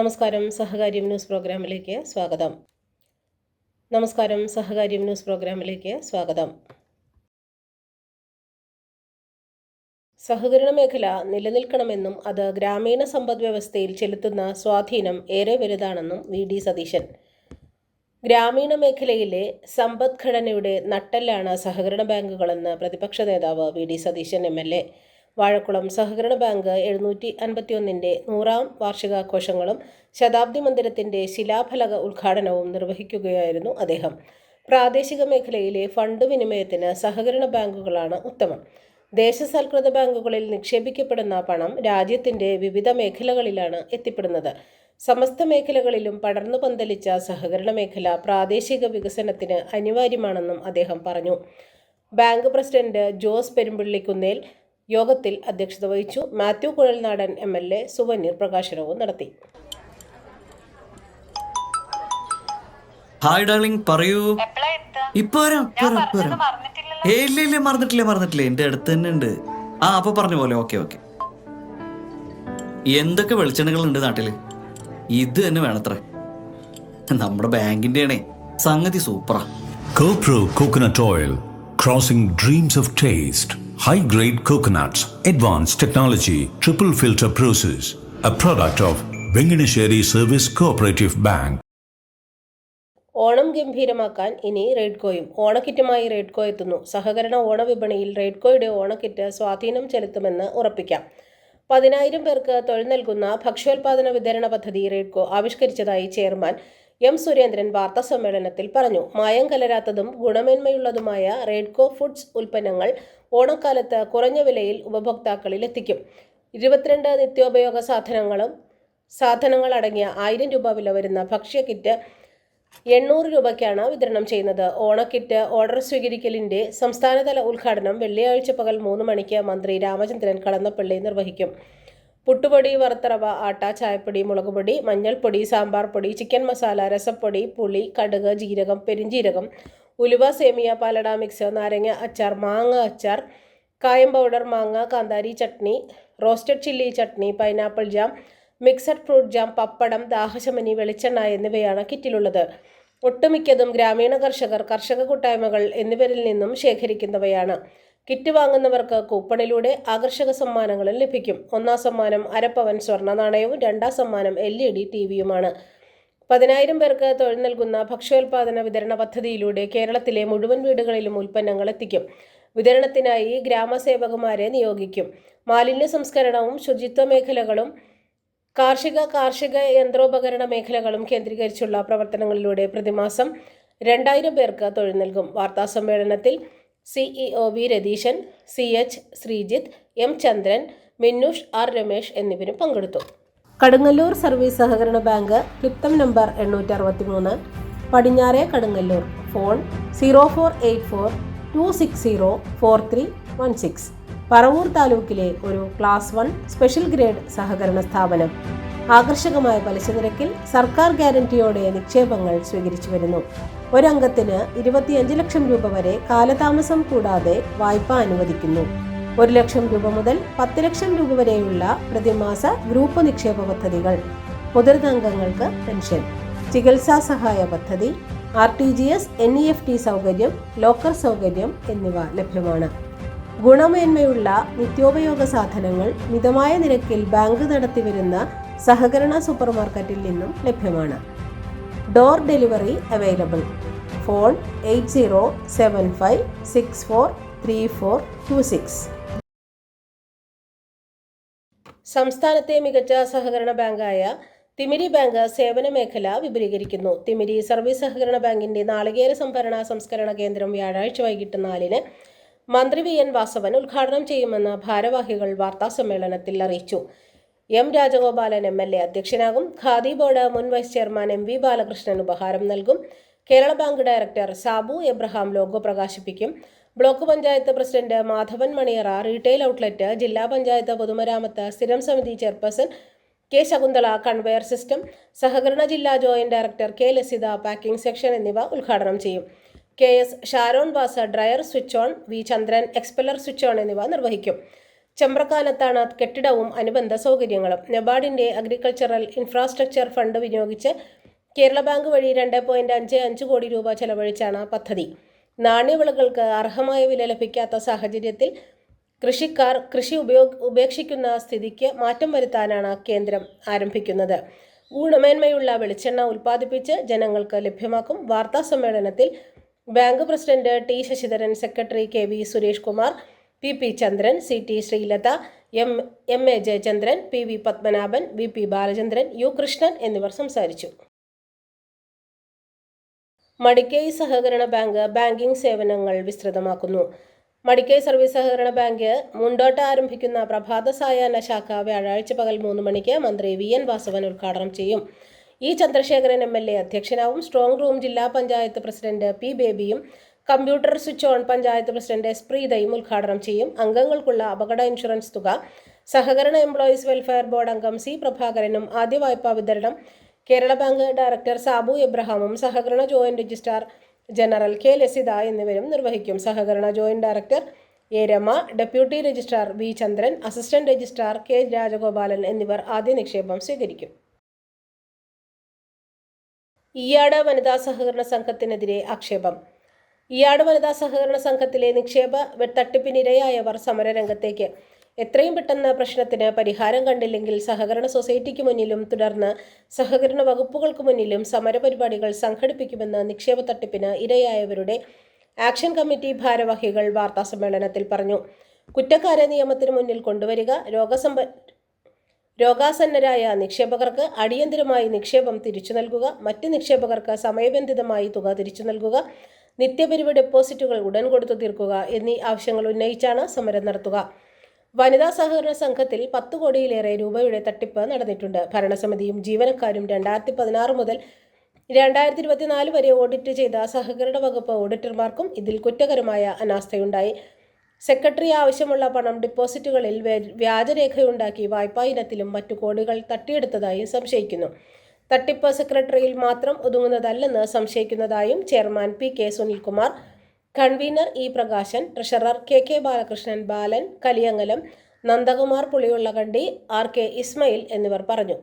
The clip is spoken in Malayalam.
നമസ്കാരം. സഹകാര്യം ന്യൂസ് പ്രോഗ്രാമിലേക്ക് സ്വാഗതം. നമസ്കാരം. സഹകാര്യം ന്യൂസ് പ്രോഗ്രാമിലേക്ക് സ്വാഗതം. സഹകരണ മേഖല നിലനിൽക്കണമെന്നും അത് ഗ്രാമീണ സമ്പദ് വ്യവസ്ഥയിൽ ചെലുത്തുന്ന സ്വാധീനം ഏറെ വലുതാണെന്നും വി. ഡി. സതീശൻ. ഗ്രാമീണ മേഖലയിലെ സമ്പദ്ഘടനയുടെ നട്ടെല്ലാണ് സഹകരണ ബാങ്കുകളെന്ന് പ്രതിപക്ഷ നേതാവ് V. D. Satheesan M. L. A. Vazhakkulam സഹകരണ ബാങ്ക് എഴുന്നൂറ്റി അൻപത്തിയൊന്നിന്റെ നൂറാം വാർഷികാഘോഷങ്ങളും ശതാബ്ദി മന്ദിരത്തിന്റെ ശിലാഫലക ഉദ്ഘാടനവും നിർവഹിക്കുകയായിരുന്നു അദ്ദേഹം. പ്രാദേശിക മേഖലയിലെ ഫണ്ട് വിനിമയത്തിന് സഹകരണ ബാങ്കുകളാണ് ഉത്തമം. ദേശസൽകൃത ബാങ്കുകളിൽ നിക്ഷേപിക്കപ്പെടുന്ന പണം രാജ്യത്തിന്റെ വിവിധ മേഖലകളിലാണ് എത്തിപ്പെടുന്നത്. സമസ്ത മേഖലകളിലും പടർന്നു പന്തലിച്ച സഹകരണ മേഖല പ്രാദേശിക വികസനത്തിന് അനിവാര്യമാണെന്നും അദ്ദേഹം പറഞ്ഞു. ബാങ്ക് പ്രസിഡന്റ് ജോസ് പെരുമ്പിള്ളിക്കുന്നേൽ യോഗത്തിൽ അധ്യക്ഷത വഹിച്ചു Mathew Kuzhalnadan M L A souvenir പ്രകാശനവും നടത്തി. ഹായ് ഡാർലിംഗ് പറയൂ? ഇപ്പൊ ഏയ് ഇല്ല ഇല്ല മറന്നിട്ടില്ല മറന്നിട്ടില്ല. എന്റെ അടുത്ത് തന്നെ ഉണ്ട്. ആ അപ്പൊ പറഞ്ഞ പോലെ ഓക്കെ ഓക്കെ. എന്തൊക്കെ വെളിച്ചെണ്ണകൾ ഉണ്ട് നാട്ടിൽ? ഇത് തന്നെ വേണത്ര. നമ്മുടെ ബാങ്കിന്റെ ആണേ സംഗതി സൂപ്പറാ. Copro coconut oil crossing dreams of taste. High grade coconuts, advanced technology, triple filter process. A product of Venganesheri Service Cooperative Bank. Onam ഗംഭീരമാക്കാൻ ഇനി റെഡ്കോയും ഓണക്കിറ്റുമായി റെഡ്കോ എത്തുന്നു സഹകരണ ഓണവിപണിയിൽ റെഡ്കോയുടെ ഓണക്കിറ്റ് സ്വാധീനം ചെലുത്തുമെന്ന് ഉറപ്പിക്കാം പതിനായിരം പേർക്ക് തൊഴിൽ നൽകുന്ന ഭക്ഷ്യോൽപാദന വിതരണ പദ്ധതി റെഡ്കോ ആവിഷ്കരിച്ചതായി ചെയർമാൻ എം സുരേന്ദ്രൻ വാർത്താ സമ്മേളനത്തിൽ പറഞ്ഞു മായം കലരാത്തതും ഗുണമേന്മയുള്ളതുമായ റെഡ്കോ ഫുഡ്സ് ഉൽപ്പന്നങ്ങൾ ഓണക്കാലത്ത് കുറഞ്ഞ വിലയിൽ ഉപഭോക്താക്കളിൽ എത്തിക്കും. ഇരുപത്തിരണ്ട് നിത്യോപയോഗ സാധനങ്ങളും സാധനങ്ങൾ അടങ്ങിയ ആയിരം രൂപ വില വരുന്ന ഭക്ഷ്യ കിറ്റ് എണ്ണൂറ് രൂപയ്ക്കാണ് വിതരണം ചെയ്യുന്നത്. ഓണക്കിറ്റ് ഓർഡർ സ്വീകരിക്കലിന്റെ സംസ്ഥാനതല ഉദ്ഘാടനം വെള്ളിയാഴ്ച പകൽ മൂന്ന് മണിക്ക് മന്ത്രി രാമചന്ദ്രൻ കടന്നപ്പള്ളി നിർവഹിക്കും. പുട്ടുപൊടി വറുത്തറവ ആട്ട ചായപ്പൊടി മുളകുപൊടി മഞ്ഞൾപ്പൊടി സാമ്പാർ പൊടി ചിക്കൻ മസാല രസപ്പൊടി പുളി കടുക് ജീരകം പെരിഞ്ജീരകം ഉലുവ സേമിയ പാലട മിക്സ് നാരങ്ങ അച്ചാർ മാങ്ങ അച്ചാർ കായം പൗഡർ മാങ്ങ കാന്താരി chutney roasted chilli chutney pineapple jam mixed fruit jam pappadam ദാഹശമനി വെളിച്ചെണ്ണ എന്നിവയാണ് കിറ്റിലുള്ളത്. ഒട്ടുമിക്കതും ഗ്രാമീണ കർഷകർ കർഷക കൂട്ടായ്മകൾ എന്നിവരിൽ നിന്നും ശേഖരിക്കുന്നവയാണ്. കിറ്റ് വാങ്ങുന്നവർക്ക് കൂപ്പണിലൂടെ ആകർഷക സമ്മാനങ്ങളും ലഭിക്കും. ഒന്നാം സമ്മാനം അരപ്പവൻ സ്വർണ നാണയവും രണ്ടാം സമ്മാനം എൽ ഇ ഡി ടി വിയുമാണ്. പതിനായിരം പേർക്ക് തൊഴിൽ നൽകുന്ന ഭക്ഷ്യോൽപാദന വിതരണ പദ്ധതിയിലൂടെ കേരളത്തിലെ മുഴുവൻ വീടുകളിലും ഉൽപ്പന്നങ്ങൾ എത്തിക്കും. വിതരണത്തിനായി ഗ്രാമസേവകമാരെ നിയോഗിക്കും. മാലിന്യ സംസ്കരണവും ശുചിത്വ മേഖലകളും കാർഷിക കാർഷിക യന്ത്രോപകരണ മേഖലകളും കേന്ദ്രീകരിച്ചുള്ള പ്രവർത്തനങ്ങളിലൂടെ പ്രതിമാസം രണ്ടായിരം പേർക്ക് തൊഴിൽ നൽകും. വാർത്താ സമ്മേളനത്തിൽ CEO V Ratheesan C H Sreejith M Chandran Minnush R Ramesh എന്നിവരും പങ്കെടുത്തു. കടുങ്ങല്ലൂർ സർവീസ് സഹകരണ ബാങ്ക് ക്ലിപ്തം നമ്പർ എണ്ണൂറ്റി അറുപത്തി മൂന്ന് പടിഞ്ഞാറെ Kadungallur phone zero four eight four two six zero four three one six Paravur താലൂക്കിലെ ഒരു ക്ലാസ് വൺ സ്പെഷ്യൽ ഗ്രേഡ് സഹകരണ സ്ഥാപനം. ആകർഷകമായ പലിശ നിരക്കിൽ സർക്കാർ ഗ്യാരണ്ടിയോടെ നിക്ഷേപങ്ങൾ സ്വീകരിച്ചു വരുന്നു. ഒരംഗത്തിന് ഇരുപത്തിയഞ്ച് ലക്ഷം രൂപ വരെ കാലതാമസം കൂടാതെ വായ്പ അനുവദിക്കുന്നു. ഒരു ലക്ഷം രൂപ മുതൽ പത്ത് ലക്ഷം രൂപ വരെയുള്ള പ്രതിമാസ ഗ്രൂപ്പ് നിക്ഷേപ പദ്ധതികൾ. മുതിർന്ന അംഗങ്ങൾക്ക് പെൻഷൻ. ചികിത്സാ സഹായ പദ്ധതി R T G S N E F T സൗകര്യം ലോക്കർ സൗകര്യം എന്നിവ ലഭ്യമാണ്. ഗുണമേന്മയുള്ള നിത്യോപയോഗ സാധനങ്ങൾ മിതമായ നിരക്കിൽ ബാങ്ക് നടത്തിവരുന്ന സഹകരണ സൂപ്പർമാർക്കറ്റിൽ നിന്നും ലഭ്യമാണ്. Door delivery available. Phone eight zero seven five six four three four two six. സംസ്ഥാനത്തെ മികച്ച സഹകരണ ബാങ്കായ തിമിരി ബാങ്ക് സേവന മേഖല വിപുലീകരിക്കുന്നു. തിമിരി സർവീസ് സഹകരണ ബാങ്കിന്റെ നാളികേര സംഭരണ സംസ്കരണ കേന്ദ്രം വ്യാഴാഴ്ച വൈകിട്ട് നാലിന് മന്ത്രി വി എൻ വാസവൻ ഉദ്ഘാടനം ചെയ്യുമെന്ന് ഭാരവാഹികൾ വാർത്താസമ്മേളനത്തിൽ അറിയിച്ചു. M Rajagopalan M L A അധ്യക്ഷനാകും. Khadi board മുൻ vice chairman M V Balakrishnan ഉപഹാരം നൽകും. Kerala bank director Sabu Abraham logo പ്രകാശിപ്പിക്കും. Block panchayat president Madhavan Maniyara retail outlet ജില്ലാ പഞ്ചായത്ത് പൊതുമരാമത്ത് സ്ഥിരം സമിതി chairperson K Shakunthala conveyor system സഹകരണ ജില്ലാ joint director K Lasitha packing section എന്നിവ ഉദ്ഘാടനം ചെയ്യും. K S Sharon Vasa dryer switch on V Chandran expeller switch on എന്നിവ നിർവഹിക്കും. ചെമ്പ്രക്കാനത്താണ് കെട്ടിടവും അനുബന്ധ സൗകര്യങ്ങളും. നെബാഡിന്റെ അഗ്രികൾച്ചറൽ ഇൻഫ്രാസ്ട്രക്ചർ ഫണ്ട് വിനിയോഗിച്ച് കേരള ബാങ്ക് വഴി രണ്ട് പോയിന്റ് അഞ്ച് അഞ്ച് കോടി രൂപ ചെലവഴിച്ചാണ് പദ്ധതി. നാണ്യവിളകൾക്ക് അർഹമായ വില ലഭിക്കാത്ത സാഹചര്യത്തിൽ കൃഷിക്കാർ കൃഷി ഉപയോഗ ഉപേക്ഷിക്കുന്ന സ്ഥിതിക്ക് മാറ്റം വരുത്താനാണ് കേന്ദ്രം ആരംഭിക്കുന്നത്. ഗുണമേന്മയുള്ള വെളിച്ചെണ്ണ ഉൽപ്പാദിപ്പിച്ച് ജനങ്ങൾക്ക് ലഭ്യമാക്കും വാർത്താ സമ്മേളനത്തിൽ bank president T Sasidharan secretary K V Suresh Kumar P P Chandran C T Sreelatha M M A Jayachandran P V Padmanabhan V P Balachandran U Krishnan എന്നിവർ സംസാരിച്ചു. മടിക്കൈ സഹകരണ ബാങ്ക് ബാങ്കിംഗ് സേവനങ്ങൾ വിസ്തൃതമാക്കുന്നു. മടിക്കൈ സർവീസ് സഹകരണ ബാങ്ക് മുണ്ടോട്ട ആരംഭിക്കുന്ന പ്രഭാത സായാഹ്ന ശാഖ വ്യാഴാഴ്ച പകൽ മൂന്ന് മണിക്ക് മന്ത്രി വി എൻ വാസവൻ ഉദ്ഘാടനം ചെയ്യും. E Chandrasekharan M L A അധ്യക്ഷനാവും. Strong room ജില്ലാ panchayat president P ബേബിയും computer switch on panchayat president S പ്രീതയും ഉദ്ഘാടനം ചെയ്യും. അംഗങ്ങൾക്കുള്ള അപകട ഇൻഷുറൻസ് തുക. സഹകരണ എംപ്ലോയീസ് വെൽഫെയർ ബോർഡ് അംഗം സി പ്രഭാകരനും ആദ്യ വായ്പാ വിതരണം. കേരള ബാങ്ക് ഡയറക്ടർ സാബു എബ്രഹാമും സഹകരണ joint registrar general K Lasitha എന്നിവരും നിർവഹിക്കും. സഹകരണ joint director A Rama deputy registrar V Chandran assistant registrar K Rajagopalan എന്നിവർ ആദ്യ നിക്ഷേപം സ്വീകരിക്കും. ഈയാട് വനിതാ സഹകരണ സംഘത്തിനെതിരെ ആക്ഷേപം. ഈയാട് വനിതാ സഹകരണ സംഘത്തിലെ നിക്ഷേപ തട്ടിപ്പിനിരയായവർ സമരരംഗത്തേക്ക്. എത്രയും പെട്ടെന്ന് പ്രശ്നത്തിന് പരിഹാരം കണ്ടില്ലെങ്കിൽ സഹകരണ സൊസൈറ്റിക്ക് മുന്നിലും തുടർന്ന് സഹകരണ വകുപ്പുകൾക്ക് മുന്നിലും സമരപരിപാടികൾ സംഘടിപ്പിക്കുമെന്ന് നിക്ഷേപ തട്ടിപ്പിന് ഇരയായവരുടെ ആക്ഷൻ കമ്മിറ്റി ഭാരവാഹികൾ വാർത്താസമ്മേളനത്തിൽ പറഞ്ഞു. കുറ്റക്കാരെ നിയമത്തിന് മുന്നിൽ കൊണ്ടുവരിക രോഗസമ്പ രോഗാസന്നരായ നിക്ഷേപകർക്ക് അടിയന്തിരമായി നിക്ഷേപം തിരിച്ചു നൽകുക മറ്റ് നിക്ഷേപകർക്ക് സമയബന്ധിതമായി തുക തിരിച്ചു നൽകുക നിത്യപിരിവ് ഡെപ്പോസിറ്റുകൾ ഉടൻ കൊടുത്തു തീർക്കുക എന്നീ ആവശ്യങ്ങൾ ഉന്നയിച്ചാണ് സമരം നടത്തുക. വനിതാ സഹകരണ സംഘത്തിൽ പത്ത് കോടിയിലേറെ രൂപയുടെ തട്ടിപ്പ് നടന്നിട്ടുണ്ട്. ഭരണസമിതിയും ജീവനക്കാരും രണ്ടായിരത്തി പതിനാറ് മുതൽ രണ്ടായിരത്തി ഇരുപത്തിനാല് വരെ ഓഡിറ്റ് ചെയ്ത സഹകരണ വകുപ്പ് ഓഡിറ്റർമാർക്കും ഇതിൽ കുറ്റകരമായ അനാസ്ഥയുണ്ടായി. സെക്രട്ടറി ആവശ്യമുള്ള പണം ഡിപ്പോസിറ്റുകളിൽ വ്യ- വ്യാജരേഖയുണ്ടാക്കി വായ്പാ ഇനത്തിലും മറ്റു കോടികൾ തട്ടിയെടുത്തതായും സംശയിക്കുന്നു. തട്ടിപ്പ് സെക്രട്ടറിയിൽ മാത്രം ഒതുങ്ങുന്നതല്ലെന്ന് സംശയിക്കുന്നതായും chairman P K Sunilkumar. Convener E Prakashan treasurer K K Balakrishnan Balan Kaliyangalam Nandakumar Puliyullakandi R K Ismail എന്നിവർ പറഞ്ഞു.